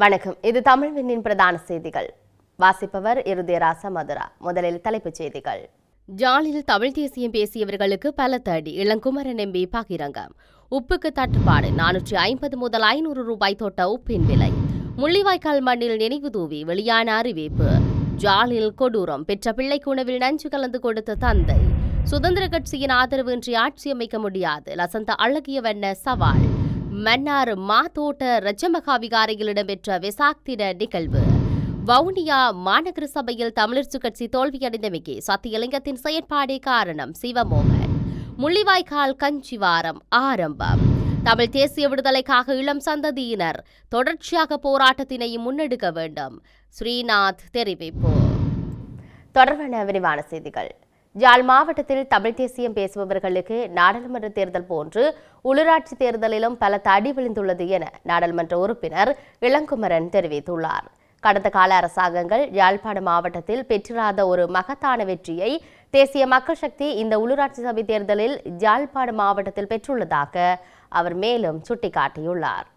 வணக்கம். இது தமிழ் விண்ணின் பிரதான செய்திகள். வாசிப்பவர் இருதயராச மதுரா. முதலில் தலைப்புச் செய்திகள். ஜாலில் தமிழ் தேசியம் பேசியவர்களுக்கு பல தடி. இளங்குமரன் எம்பி பகிரங்கம். உப்புக்கு தட்டுப்பாடு. நானூற்றி ஐம்பது முதல் ஐநூறு ரூபாய் தொட்ட உப்பின் விலை. முள்ளிவாய்க்கால் மண்ணில் நினைவு தூவி வெளியான அறிவிப்பு. ஜாலில் கொடூரம். பெற்ற பிள்ளைக்கு உணவில் நஞ்சு கலந்து கொடுத்த தந்தை. சுதந்திர கட்சியின் ஆதரவு இன்றி ஆட்சி அமைக்க முடியாது. லசந்த அழகியவண்ண சவால். மன்னார் மாதோட்ட ரஜமகா விகாரையில் இடம்பெற்ற வெசாக் தின நிகழ்வு. வவுனியா மாநகர சபையில் தமிழர்ச்சி கட்சி தோல்வியடைந்தமைக்கு சத்தியலிங்கத்தின் செயற்பாடே காரணம் சிவமோகன். முள்ளிவாய்க்கால் கஞ்சிவாரம் ஆரம்பம். தமிழ் தேசிய விடுதலைக்காக இளம் சந்ததியினர் தொடர்ச்சியாக போராட்டத்தினையும் முன்னெடுக்க வேண்டும். ஸ்ரீநாத் தெரிவிப்பு. தொடர்பான விரிவான செய்திகள். யாழ் மாவட்டத்தில் தமிழ் தேசியம் பேசுபவர்களுக்கு நாடாளுமன்ற தேர்தல் போன்று உள்ளூராட்சி தேர்தலிலும் பல தடி விழுந்துள்ளது என நாடாளுமன்ற உறுப்பினர் இளங்குமரன் தெரிவித்துள்ளார். கடந்த கால அரசாங்கங்கள் யாழ்ப்பாண மாவட்டத்தில் பெற்றிராத ஒரு மகத்தான வெற்றியை தேசிய மக்கள் சக்தி இந்த உள்ளூராட்சி சபை தேர்தலில் யாழ்ப்பாண மாவட்டத்தில் பெற்றுள்ளதாக அவர் மேலும் சுட்டிக்காட்டியுள்ளார்.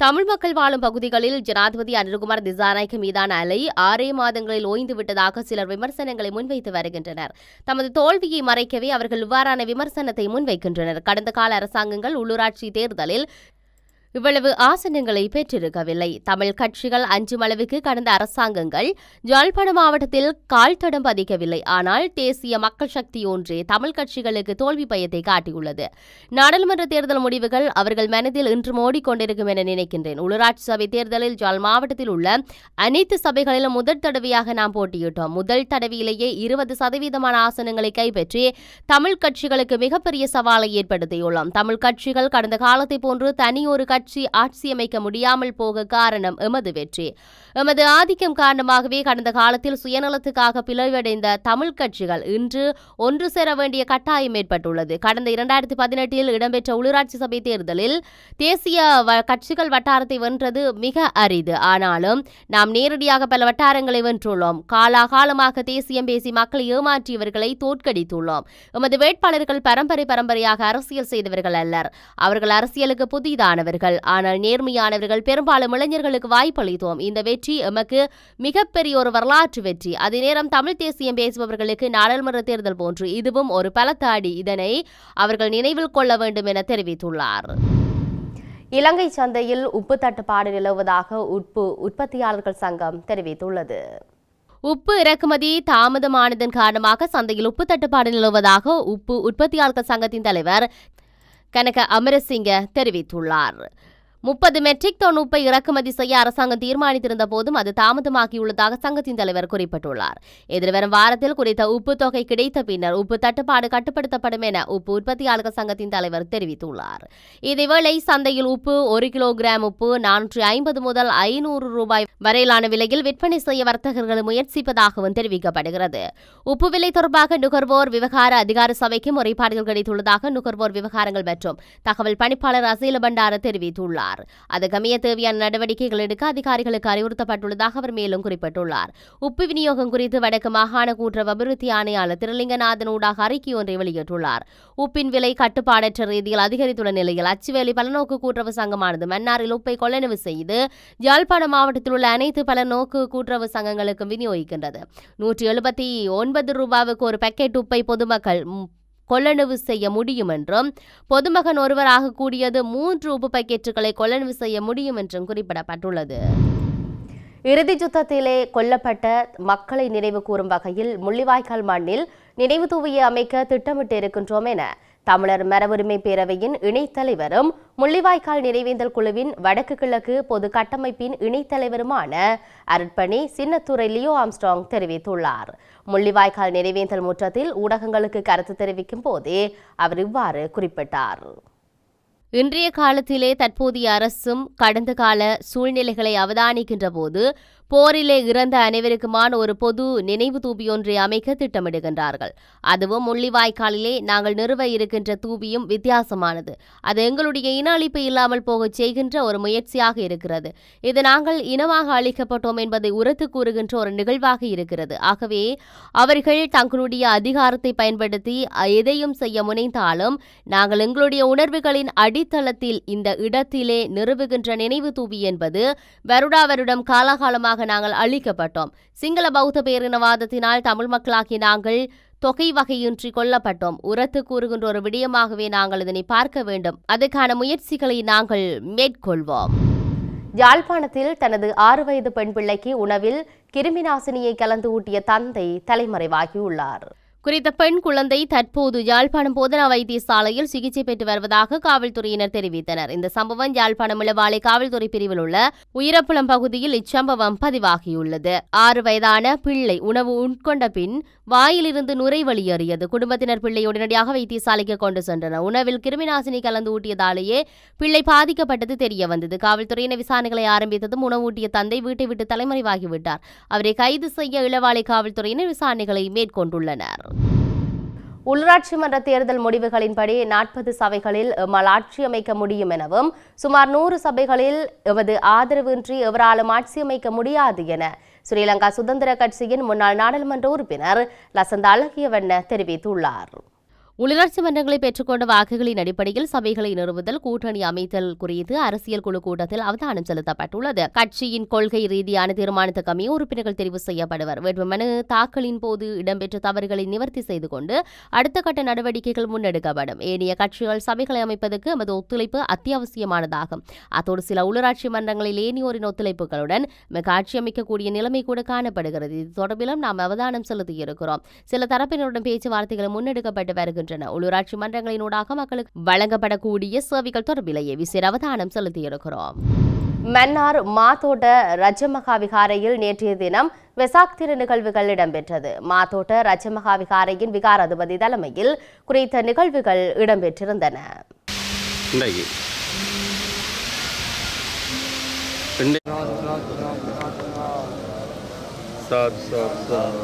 தமிழ் மக்கள் வாழும் பகுதிகளில் ஜனாதிபதி அனில்குமார் திசாநாயக்க மீதான அலை ஆறே மாதங்களில் ஓய்ந்து விட்டதாக சிலர் விமர்சனங்களை முன்வைத்து வருகின்றனர். தமது தோல்வியை மறைக்கவே அவர்கள் இவ்வாறான விமர்சனத்தை முன்வைக்கின்றனர். கடந்த கால அரசாங்கங்கள் உள்ளூராட்சி தேர்தலில் இவ்வளவு ஆசனங்களை பெற்றிருக்கவில்லை. தமிழ் கட்சிகள் அஞ்சும் அளவுக்கு கடந்த அரசாங்கங்கள் ஜாழ்ப்பாண மாவட்டத்தில் கால் தடம் பதிக்கவில்லை. ஆனால் தேசிய மக்கள் சக்தி ஒன்றே தமிழ் கட்சிகளுக்கு தோல்வி பயத்தை காட்டியுள்ளது. நாடாளுமன்ற தேர்தல் முடிவுகள் அவர்கள் மனதில் இன்று ஓடிக்கொண்டிருக்கும் என நினைக்கின்றேன். உள்ளூராட்சி சபை தேர்தலில் ஜாழ் மாவட்டத்தில் உள்ள அனைத்து சபைகளிலும் முதல் தடவையாக நாம் போட்டியிட்டோம். முதல் தடவையிலேயே இருபது சதவீதமான ஆசனங்களை கைப்பற்றி தமிழ் கட்சிகளுக்கு மிகப்பெரிய சவாலை ஏற்படுத்தியுள்ளோம். தமிழ் கட்சிகள் கடந்த காலத்தை போன்று தனியொரு கட்சி கட்சி ஆட்சியமைக்க முடியாமல் போக காரணம் எமது வெற்றி. எமது ஆதிக்கம் காரணமாகவே கடந்த காலத்தில் சுயநலத்துக்காக பிளவடைந்த தமிழ் கட்சிகள் இன்று ஒன்று சேர வேண்டிய கட்டாயம் ஏற்பட்டுள்ளது. கடந்த இரண்டாயிரத்தி பதினெட்டில் இடம்பெற்ற உள்ளூராட்சி சபை தேர்தலில் தேசிய வ- கட்சிகள் வட்டாரத்தை வென்றது மிக அரிது. ஆனாலும் நாம் நேரடியாக பல வட்டாரங்களை வென்றுள்ளோம். காலாகாலமாக தேசியம் பேசி மக்களை ஏமாற்றியவர்களை தோற்கடித்துள்ளோம். எமது வேட்பாளர்கள் பரம்பரை பரம்பரையாக அரசியல் செய்தவர்கள் அல்லர். அவர்கள் அரசியலுக்கு புதிதானவர்கள். ஆனால் நேர்மையானவர்கள் பெரும்பாலும் இளைஞர்களுக்கு வாய்ப்பளித்தோம். இந்த வெற்றி எமக்கு மிகப்பெரிய ஒரு வரலாற்று வெற்றி. அதே நேரம் தமிழ் தேசியம் பேசுபவர்களுக்கு நாடாளுமன்ற தேர்தல் போன்று இதுவும் ஒரு பலத்தாடி. இதனை அவர்கள் நினைவில் கொள்ள வேண்டும் என தெரிவித்துள்ளார். இலங்கை சந்தையில் உப்பு தட்டுப்பாடு நிலவுவதாக உப்பு உற்பத்தியாளர்கள் சங்கம் தெரிவித்துள்ளது. உப்பு இறக்குமதி தாமதமானதன் காரணமாக சந்தையில் உப்பு தட்டுப்பாடு நிலவுவதாக உப்பு உற்பத்தியாளர்கள் சங்கத்தின் தலைவர் கனக அமரசிங்க தெரிவித்துள்ளார். முப்பது மெட்ரிக் டன் உப்பை இறக்குமதி செய்ய அரசாங்கம் தீர்மானித்திருந்த போதும் அது தாமதமாகியுள்ளதாக சங்கத்தின் தலைவர் குறிப்பிட்டுள்ளார். எதிர்வரும் வாரத்தில் குறித்த உப்பு தொகை கிடைத்த பின்னர் உப்பு தட்டுப்பாடு கட்டுப்படுத்தப்படும் என உப்பு உற்பத்தியாளர்கள் சங்கத்தின் தலைவர் தெரிவித்துள்ளார். இதேவேளை சந்தையில் உப்பு ஒரு கிலோகிராம் உப்பு நானூற்றி ஐம்பது முதல் ஐநூறு ரூபாய் வரையிலான விலையில் விற்பனை செய்ய வர்த்தகர்கள் முயற்சிப்பதாகவும் தெரிவிக்கப்படுகிறது. உப்பு விலை தொடர்பாக நுகர்வோர் விவகார அதிகார சபைக்கு முறைப்பாடுகள் கிடைத்துள்ளதாக நுகர்வோர் விவகாரங்கள் மற்றும் தகவல் பணிப்பாளர் அசீல பண்டார தெரிவித்துள்ளார். அதுக்கமைய தேவையான நடவடிக்கைகள் எடுக்க அதிகாரிகளுக்கு அறிவுறுத்தப்பட்டுள்ளதாக அவர் மேலும் குறிப்பிட்டுள்ளார். உப்பு விநியோகம் குறித்து வடக்கு மாகாண கூட்டுறவு அபிவிருத்தி ஆணையாளர் திருலிங்கநாதன் ஊடாக அறிக்கை ஒன்றை வெளியிட்டுள்ளார். உப்பின் விலை கட்டுப்பாடற்ற ரீதியில் அதிகரித்துள்ள நிலையில் அச்சுவேலி பலநோக்கு கூட்டுறவு சங்கமானது மன்னாரில் உப்பை கொள்ளனவு செய்து யாழ்ப்பாணம் மாவட்டத்தில் உள்ள அனைத்து பலநோக்கு கூட்டுறவு சங்கங்களுக்கும் விநியோகிக்கின்றது. நூற்றி எழுபத்தி ஒன்பது ரூபாவுக்கு ஒரு பேக்கெட் உப்பை பொதுமக்கள் கொள்ளளவு செய்ய முடியும் என்றும் பொதுமகன் ஒருவராக கூடியது மூன்று உப்பு பாக்கெட்டுகளை கொள்ளளவு செய்ய முடியும் என்றும் குறிப்பிடப்பட்டுள்ளது. இறுதி சுத்தத்திலே கொல்லப்பட்ட மக்களை நினைவு கூறும் வகையில் முள்ளிவாய்க்கால் மண்ணில் நினைவு தூவியை அமைக்க திட்டமிட்டு இருக்கின்றோம் என தமிழர் மரபுரிமை பேரவையின் இணைத் தலைவரும் முள்ளிவாய்க்கால் நினைவேந்தல் குழுவின் வடக்கு கிழக்கு பொது கட்டமைப்பின் இணைத் தலைவருமான அருட்பணி சின்னத்துறை லியோ ஆம்ஸ்ட்ராங் தெரிவித்துள்ளார். முள்ளிவாய்க்கால் நினைவேந்தல் முற்றத்தில் ஊடகங்களுக்கு கருத்து தெரிவிக்கும் போதே அவர் இவ்வாறு குறிப்பிட்டார். இன்றைய காலத்திலே தற்போதைய அரசும் கடந்த கால சூழ்நிலைகளை அவதானிக்கின்ற போது போரிலே இறந்த அனைவருக்குமான ஒரு பொது நினைவு தூபி ஒன்றை அமைக்க திட்டமிடுகின்றார்கள். அதுவும் முள்ளிவாய்க்காலிலே நாங்கள் நிறுவ இருக்கின்ற தூபியும் வித்தியாசமானது. அது எங்களுடைய இன அழிப்பு இல்லாமல் போகச் செய்கின்ற ஒரு முயற்சியாக இருக்கிறது. இது நாங்கள் இனமாக அளிக்கப்பட்டோம் என்பதை உரத்து கூறுகின்ற ஒரு நிகழ்வாக இருக்கிறது. ஆகவே அவர்கள் தங்களுடைய அதிகாரத்தை பயன்படுத்தி எதையும் செய்ய முனைந்தாலும் நாங்கள் எங்களுடைய உணர்வுகளின் அடித்தளத்தில் இந்த இடத்திலே நிறுவுகின்ற நினைவு தூபி என்பது வருடா வருடம் காலாகாலமாக நாங்கள் அழிக்கப்பட்டோம் சிங்கள பௌத்த பேரினவாதத்தினால் தமிழ் மக்களாகி நாங்கள் தொகை வகையின்றி கொல்லப்பட்டோம். உரத்து கூறுகின்ற ஒரு விடயமாகவே நாங்கள் இதனை பார்க்க வேண்டும். அதுக்கான முயற்சிகளை நாங்கள் மேற்கொள்வோம். யாழ்ப்பாணத்தில் தனது ஆறு வயது பெண் பிள்ளைக்கு உணவில் கிருமிநாசினியை கலந்து ஊட்டிய தந்தை தலைமறைவாகியுள்ளார். குறித்த பெண் குழந்தை தற்போது யாழ்ப்பாணம் போதனா வைத்தியசாலையில் சிகிச்சை பெற்று வருவதாக காவல்துறையினர் தெரிவித்தனர். இந்த சம்பவம் யாழ்ப்பாணம் இளவாலை காவல்துறை பிரிவில் உள்ள உயிரப்புலம் பகுதியில் இச்சம்பவம் பதிவாகியுள்ளது. ஆறு வயதான பிள்ளை உணவு உட்கொண்ட பின் வாயிலிருந்து நுரை வெளியேறியது குடும்பத்தினர் பிள்ளை உடனடியாக வைத்தியசாலைக்கு கொண்டு சென்றனர். உணவில் கிருமிநாசினி கலந்து ஊட்டியதாலேயே பிள்ளை பாதிக்கப்பட்டது தெரிய வந்தது. காவல்துறையினர் விசாரணைகளை ஆரம்பித்ததும் உணவூட்டிய தந்தை வீட்டை விட்டு தலைமறைவாகிவிட்டார் அவரை கைது செய்ய இளவாலை காவல்துறையினர் விசாரணைகளை மேற்கொண்டுள்ளனர். உள்ளாட்சி மன்ற தேர்தல் முடிவுகளின்படி நாற்பது சபைகளில் எம்மால் ஆட்சி அமைக்க முடியும் எனவும் சுமார் நூறு சபைகளில் எமது ஆதரவின்றி எவராலும் ஆட்சி அமைக்க முடியாது என ஸ்ரீலங்கா சுதந்திர கட்சியின் முன்னாள் நாடாளுமன்ற உறுப்பினர் லசந்த அழகியவண்ண தெரிவித்துள்ளார் உள்ளாட்சி மன்றங்களை பெற்றுக்கொண்ட வாக்குகளின் அடிப்படையில் சபைகளை நிறுவுதல் கூட்டணி அமைத்தல் குறித்து அரசியல் குழு கூட்டத்தில் அவதானம் செலுத்தப்பட்டுள்ளது. கட்சியின் கொள்கை ரீதியான தீர்மானத்துக்கு உறுப்பினர்கள் தெரிவு செய்யப்படுவர். வேட்புமனு தாக்கலின் போது இடம்பெற்ற தவறுகளை நிவர்த்தி செய்து கொண்டு அடுத்த கட்ட நடவடிக்கைகள் முன்னெடுக்கப்படும். ஏனைய கட்சிகள் சபைகளை அமைப்பதற்கு எமது ஒத்துழைப்பு அத்தியாவசியமானதாகும். அத்தோடு சில உள்ளாட்சி மன்றங்களில் ஏனியோரின் ஒத்துழைப்புகளுடன் மிக ஆட்சி அமைக்கக்கூடிய நிலைமை கூட காணப்படுகிறது. இது தொடர்பிலும் நாம் அவதானம் செலுத்தியிருக்கிறோம். சில தரப்பினருடன் பேச்சுவார்த்தைகள் முன்னெடுக்கப்பட்டு வருகின்றன. வருகின்றன. உள்ளூராட்சி மன்றங்களினூடாக மக்களுக்கு வழங்கப்படக்கூடிய சேவைகள் தொடர்பிலேயே விசேட அவதானம் செலுத்தியிருக்கிறோம். மன்னார் மாத்தோட்ட ரஜமகா விகாரையில் நேற்றைய தினம் வெசாக் திரு நிகழ்வுகள் இடம்பெற்றது. மாத்தோட்ட ரஜமகா விகாரையின் விகார அதிபதி தலைமையில் குறித்த நிகழ்வுகள் இடம்பெற்றிருந்தன. Sir sir sir.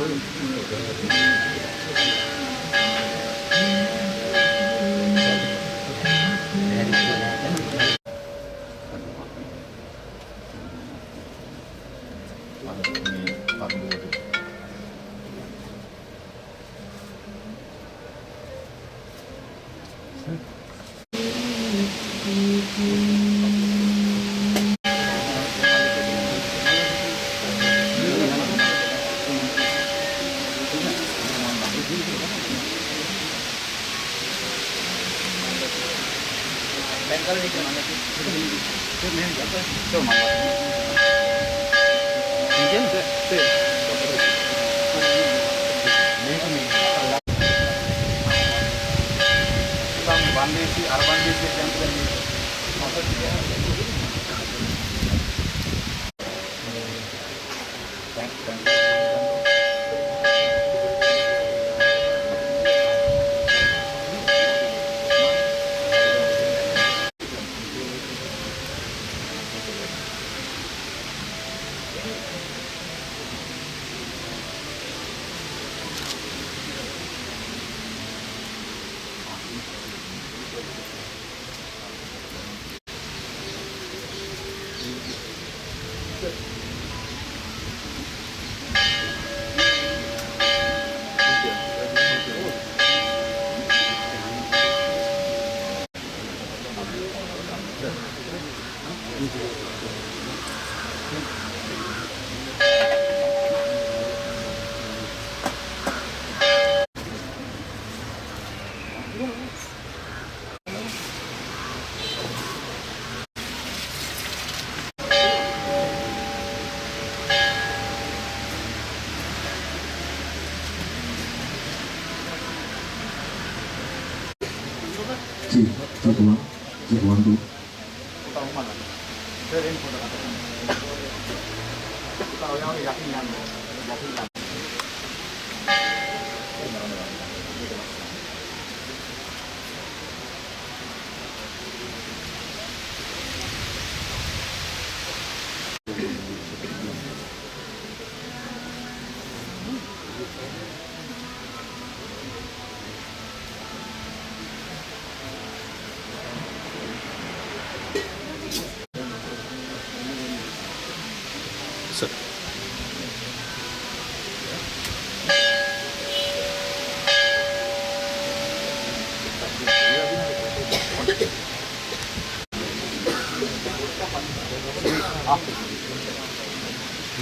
Thank you. sự.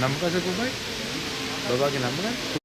Nắm cái gì cũng vậy, đôi ba cái nắm cái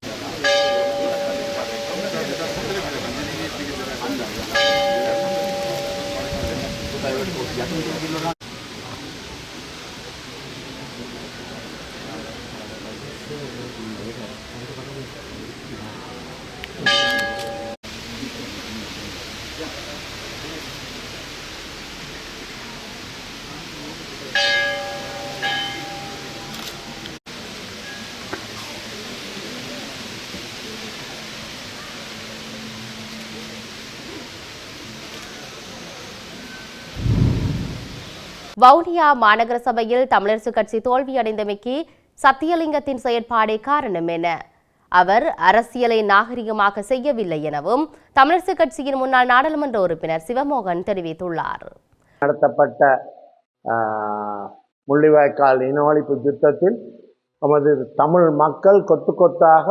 Vavuniya மாநகர சபையில் தமிழரசு கட்சி தோல்வியடைந்தமைக்கு சத்தியலிங்கத்தின் செயற்பாடே காரணம் என அவர் அரசியலை நாகரிகமாக செய்யவில்லை எனவும் தமிழரசு கட்சியின் முன்னாள் நாடாளுமன்ற உறுப்பினர் சிவமோகன் தெரிவித்துள்ளார். நடத்தப்பட்ட முள்ளிவாய்க்கால் இனவழிப்பு யுத்தத்தில் நமது தமிழ் மக்கள் கொத்து கொத்தாக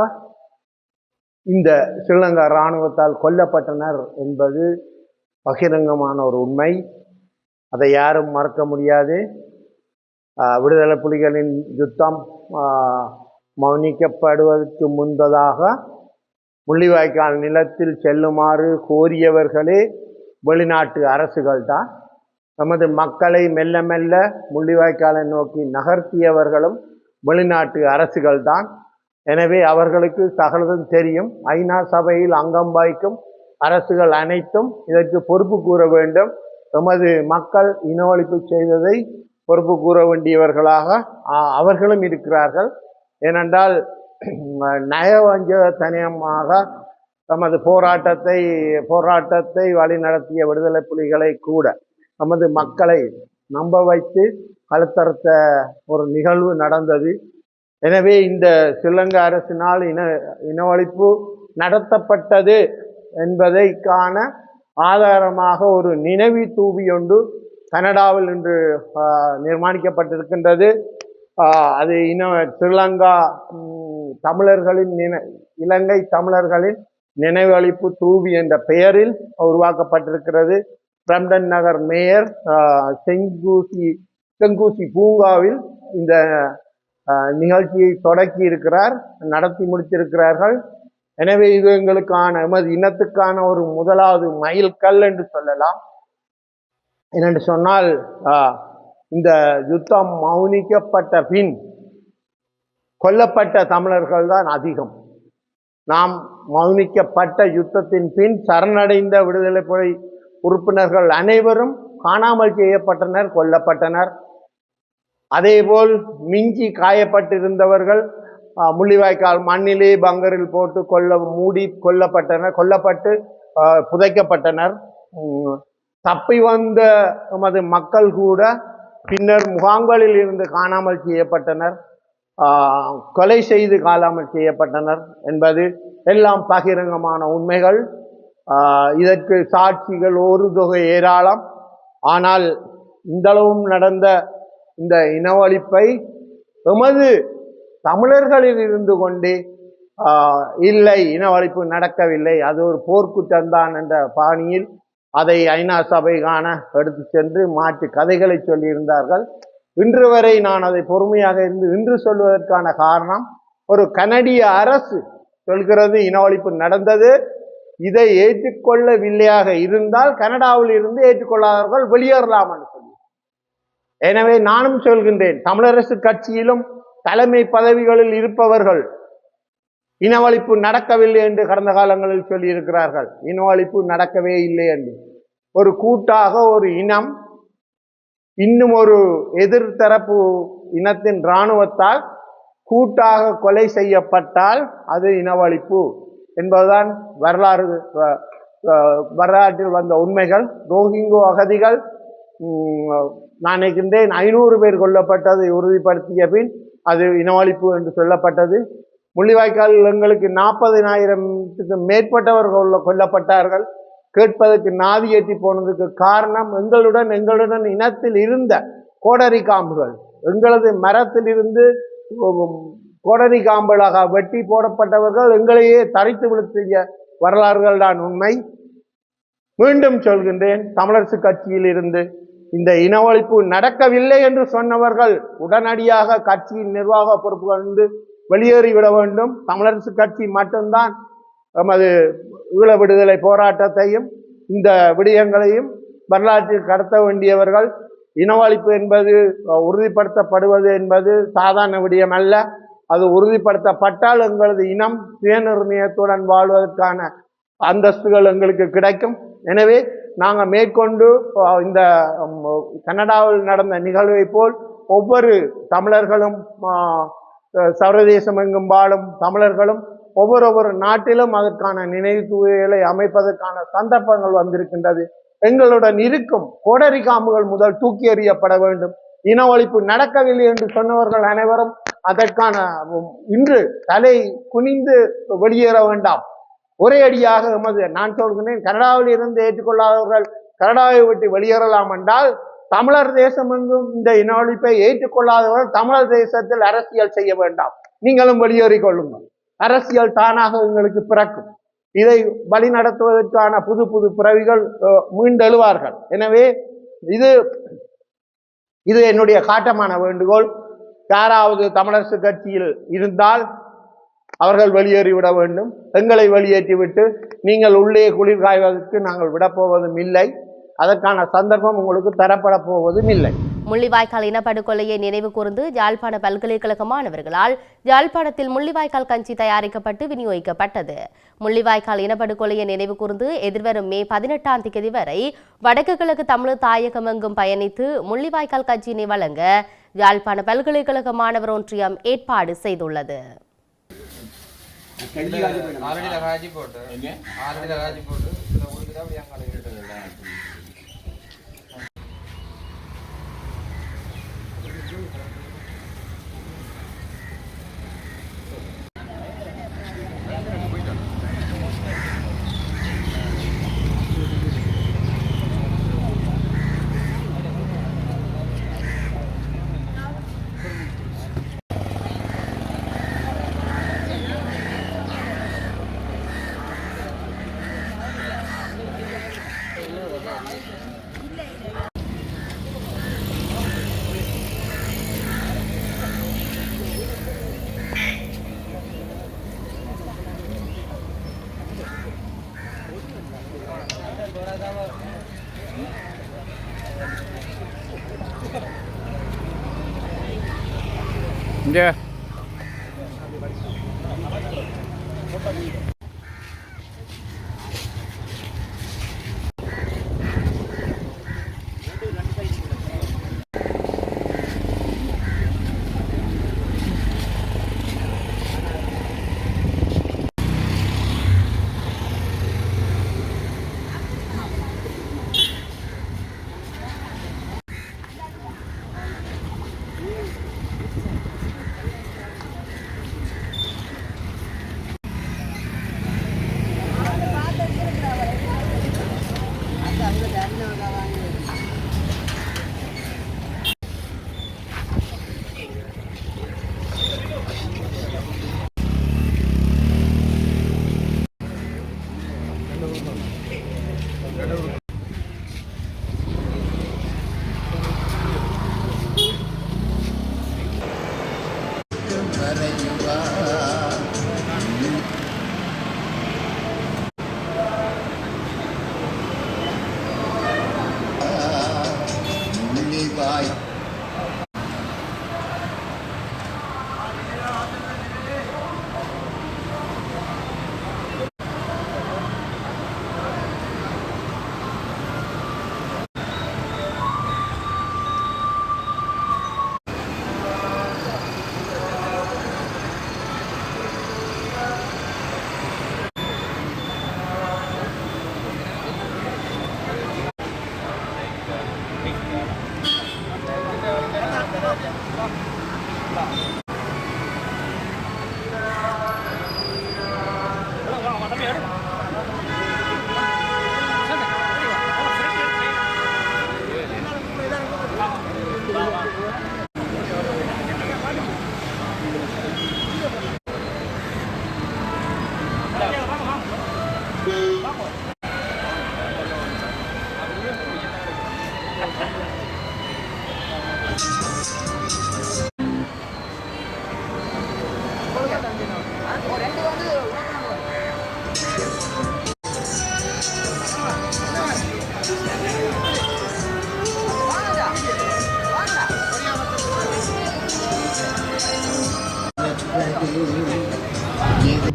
இந்த ஸ்ரீலங்கா இராணுவத்தால் கொல்லப்பட்டனர் என்பது பகிரங்கமான ஒரு உண்மை. அதை யாரும் மறக்க முடியாது. விடுதலை புலிகளின் யுத்தம் மௌனிக்கப்படுவதற்கு முன்பதாக முள்ளிவாய்க்கால் நிலத்தில் செல்லுமாறு கோரியவர்களே வெளிநாட்டு அரசுகள் தான் நமது மக்களை மெல்ல மெல்ல முள்ளிவாய்க்காலை நோக்கி நகர்த்தியவர்களும் வெளிநாட்டு அரசுகள் தான் எனவே அவர்களுக்கு சகலதும் தெரியும். ஐநா சபையில் அங்கம் வகிக்கும் அரசுகள் அனைத்தும் இதற்கு பொறுப்பு கூற வேண்டும். எமது மக்கள் இனவழிப்பு செய்ததை பொறுப்பு கூற வேண்டியவர்களாக அவர்களும் இருக்கிறார்கள். ஏனென்றால் நயவஞ்சகத்தனமாக தமது போராட்டத்தை போராட்டத்தை வழிநடத்திய விடுதலை புலிகளை கூட நமது மக்களை நம்ப வைத்து கழுத்தறுத்த ஒரு நிகழ்வு நடந்தது. எனவே இந்த ஸ்ரீலங்கா அரசினால் இன இனவழிப்பு நடத்தப்பட்டது என்பதை காண ஆதாரமாக ஒரு நினைவி தூவி ஒன்று கனடாவில் இன்று நிர்மாணிக்கப்பட்டிருக்கின்றது. அது இன்னும் ஸ்ரீலங்கா தமிழர்களின் நினை இலங்கை தமிழர்களின் நினைவளிப்பு தூவி என்ற பெயரில் உருவாக்கப்பட்டிருக்கிறது. பிரம்டன் நகர் மேயர் செங்கூசி செங்கூசி பூங்காவில் இந்த நிகழ்ச்சியை தொடக்கி இருக்கிறார் நடத்தி முடித்திருக்கிறார்கள். எனவே இது எங்களுக்கான எமது இனத்துக்கான ஒரு முதலாவது மைல்கல் என்று சொல்லலாம். என்னென்று சொன்னால் இந்த யுத்தம் மௌனிக்கப்பட்ட பின் கொல்லப்பட்ட தமிழர்கள் தான் அதிகம். நாம் மௌனிக்கப்பட்ட யுத்தத்தின் பின் சரணடைந்த விடுதலை புலி உறுப்பினர்கள் அனைவரும் காணாமல் செய்யப்பட்டனர் கொல்லப்பட்டனர். அதேபோல் மிஞ்சி காயப்பட்டிருந்தவர்கள் முள்ளிவாய்க்கால் மண்ணிலே பங்கரில் போட்டு கொல்ல மூடி கொல்லப்பட்டனர் கொல்லப்பட்டு புதைக்கப்பட்டனர். தப்பி வந்த நமது மக்கள் கூட பின்னர் முகாம்களில் இருந்து காணாமல் செய்யப்பட்டனர். கொலை செய்து காணாமல் செய்யப்பட்டனர் என்பது எல்லாம் பகிரங்கமான உண்மைகள். இதற்கு சாட்சிகள் ஒரு தொகை ஏராளம். ஆனால் இந்தளவும் நடந்த இந்த இனவழிப்பை எமது தமிழர்களில் இருந்து கொண்டு இல்லை இனவழிப்பு நடக்கவில்லை அது ஒரு போர்க்குற்றம்தான் என்ற பாணியில் அதை ஐநா சபை காண எடுத்து சென்று மாற்று கதைகளை சொல்லியிருந்தார்கள். இன்று வரை நான் அதை பொறுமையாக இருந்து இன்று சொல்வதற்கான காரணம் ஒரு கனடிய அரசு சொல்கிறது இனவழிப்பு நடந்தது இதை ஏற்றுக்கொள்ளவில்லையாக இருந்தால் கனடாவில் இருந்து ஏற்றுக்கொள்ளாதவர்கள் வெளியேறலாம் என்று சொல்லி. எனவே நானும் சொல்கின்றேன் தமிழரசு கட்சியிலும் தலைமை பதவிகளில் இருப்பவர்கள் இனவழிப்பு நடக்கவில்லை என்று கடந்த காலங்களில் சொல்லியிருக்கிறார்கள். இனவழிப்பு நடக்கவே இல்லை என்று. ஒரு கூட்டாக ஒரு இனம் இன்னும் ஒரு எதிர்த்தரப்பு இனத்தின் இராணுவத்தால் கூட்டாக கொலை செய்யப்பட்டால் அது இனவழிப்பு என்பதுதான் வரலாறு வரலாற்றில் வந்த உண்மைகள். ரோஹிங்கோ அகதிகள் நான் நினைக்கின்றேன் ஐநூறு பேர் கொல்லப்பட்டதை உறுதிப்படுத்திய பின் அது இனவழிப்பு என்று சொல்லப்பட்டது. முள்ளிவாய்க்கால் எங்களுக்கு நாற்பதினாயிரத்துக்கு மேற்பட்டவர்கள் கொல்லப்பட்டார்கள். கேட்பதற்கு நாதி ஏற்றி போனதுக்கு காரணம் எங்களுடன் எங்களுடன் இனத்தில் இருந்த கோடரி காம்புகள். எங்களது மரத்தில் இருந்து கோடரி காம்புகளாக வெட்டி போடப்பட்டவர்கள் எங்களையே தரித்து விழுத்திய வரலாறுகள் தான் உண்மை. மீண்டும் சொல்கின்றேன் தமிழரசு கட்சியில் இருந்து இந்த இனவழிப்பு நடக்கவில்லை என்று சொன்னவர்கள் உடனடியாக கட்சியின் நிர்வாக பொறுப்புகளிலிருந்து வெளியேறிவிட வேண்டும். தமிழரசு கட்சி மட்டும்தான் நமது ஈழ விடுதலை போராட்டத்தையும் இந்த விடயங்களையும் வரலாற்றில் கடத்த வேண்டியவர்கள். இனவழிப்பு என்பது உறுதிப்படுத்தப்படுவது என்பது சாதாரண விடயம் அல்ல அது உறுதிப்படுத்தப்பட்டால் எங்களது இனம் சுயநிர்ணயத்துடன் வாழ்வதற்கான அந்தஸ்துகள் எங்களுக்கு கிடைக்கும். எனவே நாங்கள் மேற்கொண்டு இந்த கனடாவில் நடந்த நிகழ்வை போல் ஒவ்வொரு தமிழர்களும் சர்வதேசம் எங்கும் வாழும் தமிழர்களும் ஒவ்வொரு ஒவ்வொரு நாட்டிலும் அதற்கான நினைவு அமைப்பதற்கான சந்தர்ப்பங்கள் வந்திருக்கின்றது. எங்களுடன் இருக்கும் கோடரி காம்புகள் முதல் தூக்கி எறியப்பட வேண்டும். இன ஒழிப்பு நடக்கவில்லை என்று சொன்னவர்கள் அனைவரும் அதற்கான இன்று தலை குனிந்து வெளியேற வேண்டாம். ஒரே அடியாக எமது நான் சொல்கிறேன் கனடாவில் இருந்து ஏற்றுக்கொள்ளாதவர்கள் கனடாவை விட்டு வெளியேறலாம் என்றால் தமிழர் தேசம் எங்கும் இந்த இனொழிப்பை ஏற்றுக்கொள்ளாதவர்கள் தமிழர் தேசத்தில் அரசியல் செய்ய வேண்டாம். நீங்களும் வெளியேறிக் கொள்ளுங்கள். அரசியல் தானாக எங்களுக்கு பிறக்கும். இதை வழி நடத்துவதற்கான புது புது பிறவிகள் மீண்டெழுவார்கள் எனவே இது இது என்னுடைய காட்டமான வேண்டுகோள். யாராவது தமிழரசு கட்சியில் இருந்தால் அவர்கள் வெளியேறிவிட வேண்டும். எங்களை வெளியேற்றிவிட்டு நீங்கள் உள்ளே குளிர் காய்வதற்கு நாங்கள் விடப்போவதும் இல்லை. அதற்கான சந்தர்ப்பம் உங்களுக்கு தரப்பட போவதும் இல்லை. முள்ளிவாய்க்கால் இனப்படுகொலையை நினைவு கூர்ந்து யாழ்ப்பாண பல்கலைக்கழக மாணவர்களால் யாழ்ப்பாணத்தில் முள்ளிவாய்க்கால் கஞ்சி தயாரிக்கப்பட்டு விநியோகிக்கப்பட்டது. முள்ளிவாய்க்கால் இனப்படுகொலையை நினைவு கூர்ந்து எதிர்வரும் மே பதினெட்டாம் தேதி வரை வடக்கு கிழக்கு தமிழர் தாயகம் எங்கும் பயணித்து முள்ளிவாய்க்கால் கஞ்சியினை வழங்க யாழ்ப்பாண பல்கலைக்கழக மாணவர் ஒன்றியம் ஏற்பாடு செய்துள்ளது. ஆல்ரெடி ராஜி போட்டு ஆல்ரெடி ராஜி போட்டு Yeah. you are.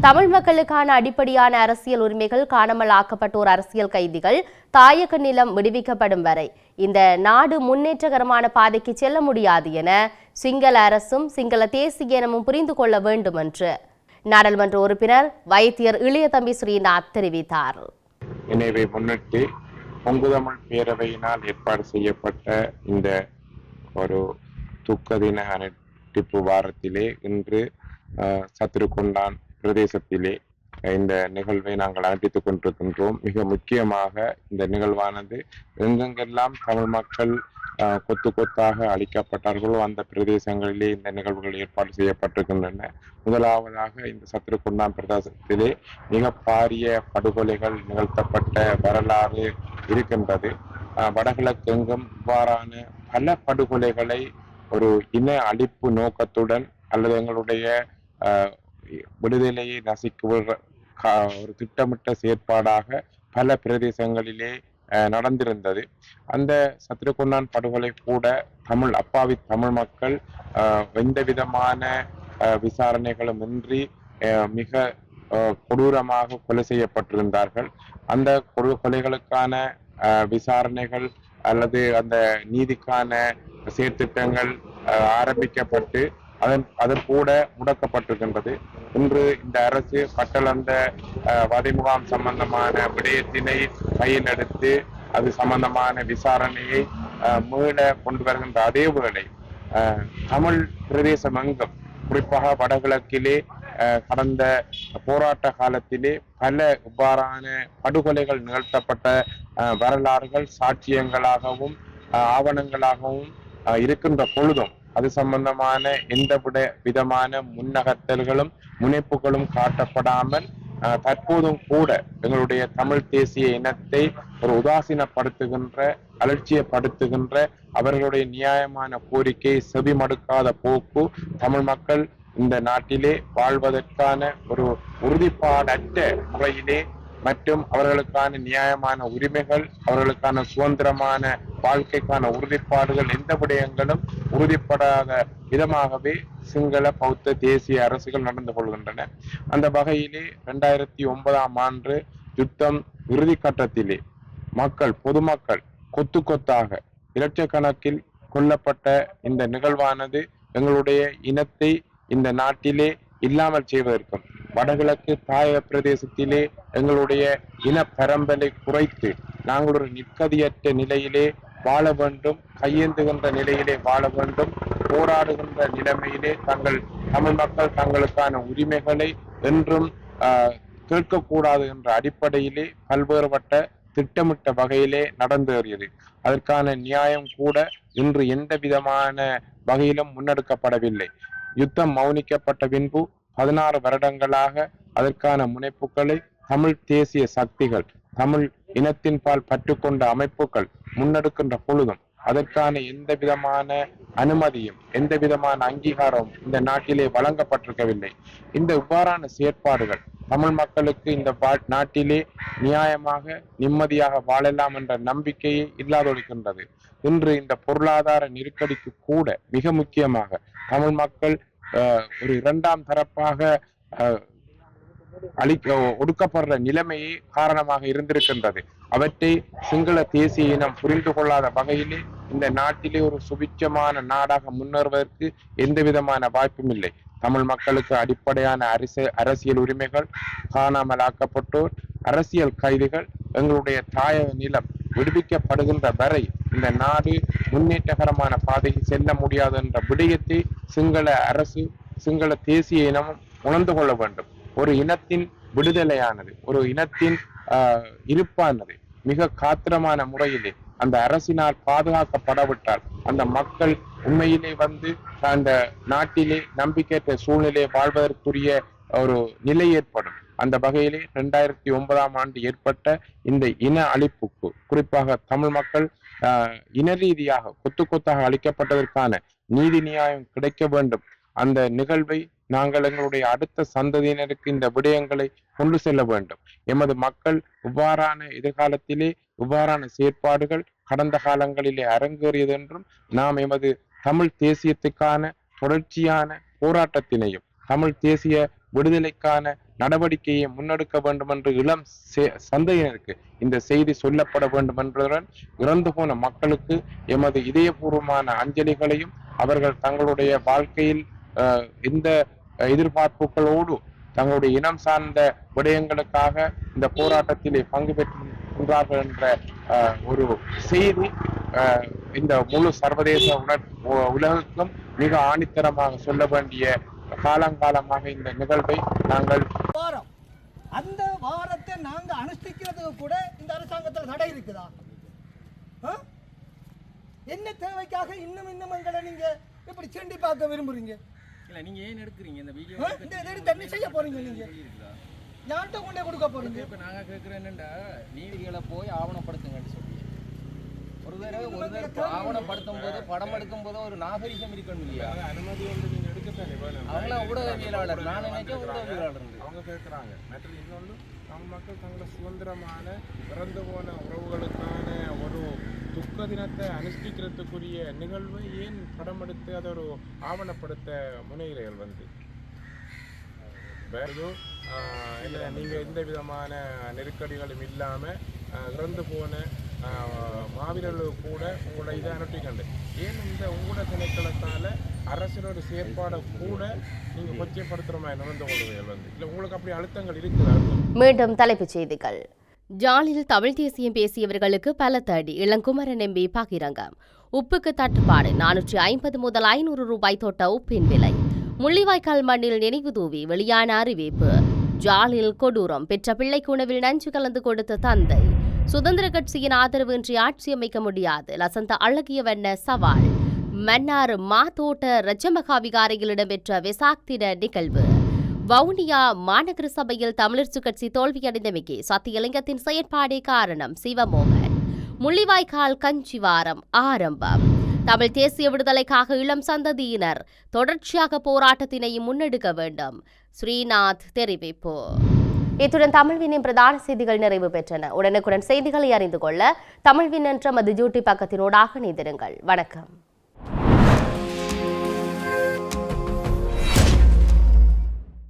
தமிழ் மக்களுக்கான அடிப்படையான அரசியல் உரிமைகள் காணாமல் ஆக்கப்பட்டோர் அரசியல் கைதிகள் தாயக நிலம் விடுவிக்கப்படும் வரை இந்த நாடு முன்னேற்றகரமான பாதைக்கு செல்ல முடியாது என சிங்கள அரசும் சிங்கள தேசிய இனமும் புரிந்து கொள்ள வேண்டும் என்று நாடாளுமன்ற உறுப்பினர் வைத்தியர் இளையதம்பி ஸ்ரீநாத் தெரிவித்தார். முன்னிட்டு பொங்குதமிழ் பேரவையினால் ஏற்பாடு செய்யப்பட்ட இந்த ஒரு துக்க தின அனுட்டிப்பு வாரத்திலே இன்று சத்துருக்கொண்டான் பிரதேசத்திலே இந்த நிகழ்வை நாங்கள் அனுப்பித்துக் கொண்டிருக்கின்றோம். மிக முக்கியமாக இந்த நிகழ்வானது எங்கெங்கெல்லாம் தமிழ் மக்கள் கொத்து கொத்தாக அழிக்கப்பட்டார்களோ அந்த பிரதேசங்களிலே இந்த நிகழ்வுகள் ஏற்பாடு செய்யப்பட்டிருக்கின்றன. முதலாவதாக இந்த சத்துருக்குண்டான் பிரதேசத்திலே மிக பாரிய படுகொலைகள் நிகழ்த்தப்பட்ட வரலாறு இருக்கின்றது. வடகிழக்கு எங்கும் இவ்வாறான பல படுகொலைகளை ஒரு இன அழிப்பு நோக்கத்துடன் அல்லது எங்களுடைய அஹ், விடுதலையை நசுக்குவ ஒரு திட்டமிட்ட செயற்பாடாக பல பிரதேசங்களிலே நடந்திருந்தது. அந்த சத்ருகுண்டான் படுகொலை கூட தமிழ் அப்பாவி தமிழ் மக்கள் எந்த விதமான அஹ், விசாரணைகளும் இன்றி அஹ், மிக அஹ், கொடூரமாக கொலை செய்யப்பட்டிருந்தார்கள். அந்த கொடு கொலைகளுக்கான அஹ், விசாரணைகள் அல்லது அந்த நீதிக்கான செயற்திட்டங்கள் அஹ், ஆரம்பிக்கப்பட்டு அதன் அதன் கூட முடக்கப்பட்டிருக்கின்றது. இன்று இந்த அரசு பட்டளந்த வதைமுகாம் சம்பந்தமான விடயத்தினை கையில் எடுத்து அது சம்பந்தமான விசாரணையை மீள கொண்டு வருகின்ற அதே வேளை தமிழ் பிரதேசம் எங்கும் குறிப்பாக வடகிழக்கிலே கடந்த போராட்ட காலத்திலே பல இவ்வாறான படுகொலைகள் நிகழ்த்தப்பட்ட வரலாறுகள் சாட்சியங்களாகவும் ஆவணங்களாகவும் இருக்கின்ற பொழுதும் அது சம்பந்தமான எந்த விதமான முன்னகர்த்தல்களும் முனைப்புகளும் காட்டப்படாமல் தற்போதும் கூட எங்களுடைய தமிழ் தேசிய இனத்தை ஒரு உதாசீனப்படுத்துகின்ற அலட்சியப்படுத்துகின்ற அவர்களுடைய நியாயமான கோரிக்கை செவி மடுக்காத போக்கு தமிழ் மக்கள் இந்த நாட்டிலே வாழ்வதற்கான ஒரு உறுதிப்பாடற்ற முறையிலே மற்றும் அவர்களுக்கான நியாயமான உரிமைகள் அவர்களுக்கான சுதந்திரமான வாழ்க்கைக்கான உறுதிப்பாடுகள் எந்த விடயங்களும் உறுதிப்படாத விதமாகவே சிங்கள பௌத்த தேசிய அரசுகள் நடந்து கொள்கின்றன. அந்த வகையிலே இரண்டாயிரத்தி ஒன்பதாம் ஆண்டு யுத்தம் இறுதி கட்டத்திலே மக்கள் பொதுமக்கள் கொத்து கொத்தாக இலட்சக்கணக்கில் கொல்லப்பட்ட இந்த நிகழ்வானது எங்களுடைய இனத்தை இந்த நாட்டிலே இல்லாமல் செய்வதற்கும் வடகிழக்கு தாய பிரதேசத்திலே எங்களுடைய இன பரம்பலை குறைத்து நாங்கள் ஒரு நிற்கதியற்ற நிலையிலே வாழ வேண்டும் கையேந்துகின்ற நிலையிலே வாழ வேண்டும் போராடுகின்ற நிலைமையிலே தங்கள் தமிழ் மக்கள் தங்களுக்கான உரிமைகளை என்றும் கேட்கக்கூடாது என்ற அடிப்படையிலே பல்வேறுபட்ட திட்டமிட்ட வகையிலே நடந்தேறியது. அதற்கான நியாயம் கூட இன்று எந்த விதமான வகையிலும் முன்னெடுக்கப்படவில்லை. யுத்தம் மௌனிக்கப்பட்ட பின்பு பதினாறு வருடங்களாக அதற்கான முனைப்புகளை தமிழ் தேசிய சக்திகள் தமிழ் இனத்தின்பால் பற்று பற்றுக்கொண்ட அமைப்புகள் முன்னெடுக்கின்ற பொழுதும் அதற்கான எந்த விதமான அனுமதியும் எந்த விதமான அங்கீகாரமும் இந்த நாட்டிலே வழங்கப்பட்டிருக்கவில்லை. இந்த இவ்வாறான செயற்பாடுகள் தமிழ் மக்களுக்கு இந்த நாட்டிலே நியாயமாக நிம்மதியாக வாழலாம் என்ற நம்பிக்கையை இல்லாதொழிக்கின்றது. இன்று இந்த பொருளாதார நெருக்கடிக்கு கூட மிக முக்கியமாக தமிழ் மக்கள் அஹ், ஒரு இரண்டாம் தரப்பாக அஹ், அழிக்க ஒடுக்கப்படுற நிலைமையே காரணமாக இருந்திருக்கின்றது. அவற்றை சிங்கள தேசிய இனம் புரிந்து கொள்ளாத வகையிலே இந்த நாட்டிலே ஒரு சுபிட்சமான நாடாக முன்னேறுவதற்கு எந்த விதமான வாய்ப்பும் இல்லை. தமிழ் மக்களுக்கு அடிப்படையான அரசு அரசியல் உரிமைகள் காணாமலாக்கப்பட்டோர் அரசியல் கைதிகள் எங்களுடைய தாயக நிலம் விடுவிக்கப்படுகின்ற வரை இந்த நாடு முன்னேற்றகரமான பாதைக்கு செல்ல முடியாது என்ற விடயத்தை சிங்கள அரசு சிங்கள தேசிய இனமும் உணர்ந்து கொள்ள வேண்டும். ஒரு இனத்தின் விடுதலையானது ஒரு இனத்தின் ஆஹ், இருப்பானது மிக காத்திரமான முறையிலே அந்த அரசினால் பாதுகாக்கப்படவிட்டால் அந்த மக்கள் உண்மையிலே வந்து அந்த நாட்டிலே நம்பிக்கையற்ற சூழ்நிலை வாழ்வதற்குரிய ஒரு நிலை ஏற்படும். அந்த வகையிலே இரண்டாயிரத்தி ஒன்பதாம் ஆண்டு ஏற்பட்ட இந்த இன அழிப்புக்கு குறிப்பாக தமிழ் மக்கள் இன ரீதியாக கொத்து கொத்தாக அளிக்கப்பட்டதற்கான நீதி நியாயம் கிடைக்க வேண்டும். அந்த நிகழ்வை நாங்கள் எங்களுடைய அடுத்த சந்ததியினருக்கு இந்த விடயங்களை கொண்டு செல்ல வேண்டும். எமது மக்கள் இவ்வாறான எதிர்காலத்திலே இவ்வாறான செயற்பாடுகள் கடந்த காலங்களிலே அரங்கேறியது என்றும் நாம் எமது தமிழ் தேசியத்துக்கான தொடர்ச்சியான போராட்டத்தினையும் தமிழ் தேசிய விடுதலைக்கான நடவடிக்கையை முன்னெடுக்க வேண்டும் என்று இளம் சந்தையினருக்கு இந்த செய்தி சொல்லப்பட வேண்டும் என்பதுடன் இறந்து போன மக்களுக்கு எமது இதயபூர்வமான அஞ்சலிகளையும் அவர்கள் தங்களுடைய வாழ்க்கையில் அஹ், இந்த எதிர்பார்ப்புகளோடு தங்களுடைய இனம் சார்ந்த விடயங்களுக்காக இந்த போராட்டத்திலே பங்கு பெற்றிருக்கின்றார்கள் என்ற ஒரு செய்தி இந்த முழு சர்வதேச உலகுக்கும் மிக ஆணித்தரமாக சொல்ல வேண்டிய காலங்காலமாக இந்த நிகழ்வை நாங்கள் வாரம். அந்த வாரத்தை நாங்க அனுஷ்டிக்கிறதுக்கு கூட இந்த அரசாங்கத்தில் தடை இருக்குதா? என்ன தேவைக்காக இன்னும் இன்னும் எங்களை நீங்க இப்படி செண்டி பார்க்க விரும்புறீங்க? இல்ல நீங்க ஏன் எடுக்கிறீங்க? இந்த வீடியோ? இந்த செய்ய போறீங்க நீங்க. யார்கிட்ட கொண்டே கொடுக்க போறீங்க. இப்ப நாங்க கேக்குறேன் என்னண்டா? நீதிகளை போய் ஆவணப்படுத்துங்கன்னு சொல்லி. ஒரு தடவை ஒரு தடவை ஆவணப்படுத்தும் போது படம் எடுக்கும் போது ஒரு நாகரிகம் இருக்கணும் இல்லையா? அனுமதி வந்து நீங்க எடுக்கத்தானே வேணும் அவங்கள ஊடகவியலாளர். நான் நினைச்சேன் ஊடகவியலாளர் அவங்க கேட்குறாங்க மற்றது இன்னொன்று நம்ம மக்கள் தங்களை சுதந்திரமான இறந்து போன உறவுகளுக்கான ஒரு துக்க தினத்தை அனுஷ்டிக்கிறதுக்குரிய நிகழ்வை ஏன் படம் எடுத்து அதை ஒரு ஆவணப்படுத்த முனைகிறீர்கள் வந்து? வேறு இல்லை நீங்கள் எந்த விதமான நெருக்கடிகளும் இல்லாமல் இறந்து போன மாவீரர்கள் மாவீரர்களுக்கு கூட உங்களோட இதை அனுப்பிக்கண்டு. ஏன் இந்த ஊட திணைக்களத்தால் அரசினோட செயற்பாடை கூட நீங்கள் கொச்சைப்படுத்துகிற மாதிரி நடந்து கொள்வீர்கள் வந்து? இல்லை உங்களுக்கு அப்படி அழுத்தங்கள் இருக்குதா? மீண்டும் தலைப்புச் செய்திகள். ஜாலில் தமிழ் தேசியம் பேசியவர்களுக்கு பலத்த அடி இளங்குமரன் எம்பி பகிரங்கம். உப்புக்கு தட்டுப்பாடு. நானூற்றி ஐம்பது முதல் ஐநூறு ரூபாய் தொட்ட உப்பின் விலை. முள்ளிவாய்க்கால் மண்ணில் நினைவு தூவி. வெளியான அறிவிப்பு. ஜாலில் கொடூரம். பெற்ற பிள்ளைக்கு உணவில் நஞ்சு கலந்து கொடுத்த தந்தை. சுதந்திர கட்சியின் ஆதரவின்றி ஆட்சி அமைக்க முடியாது. லசந்த அழகியவண்ண சவால். மன்னார் மாதோட்ட ரஜமகா விகாரையில் இடம்பெற்ற விசாக்திட தின நிகழ்வு. வவுனியா மாநகர சபையில் தமிழர்ச்சி கட்சி தோல்வியடைந்தமைக்கு சத்தியலிங்கத்தின் செயற்பாடே காரணம் சிவமோகன். முள்ளிவாய்க்கால் கஞ்சிவாரம் ஆரம்பம். தமிழ் தேசிய விடுதலைக்காக இளம் சந்ததியினர் தொடர்ச்சியாக போராட்டத்தினை முன்னெடுக்க வேண்டும். ஸ்ரீநாத் தெரிவிப்பு. இத்துடன் தமிழ்வினின் பிரதான செய்திகள் நிறைவு பெற்றன. உடனுக்குடன் செய்திகளை அறிந்து கொள்ள தமிழ்வின் என்ற மது ஜூட்டி பக்கத்தினூடாக இணைந்திருங்கள். வணக்கம்.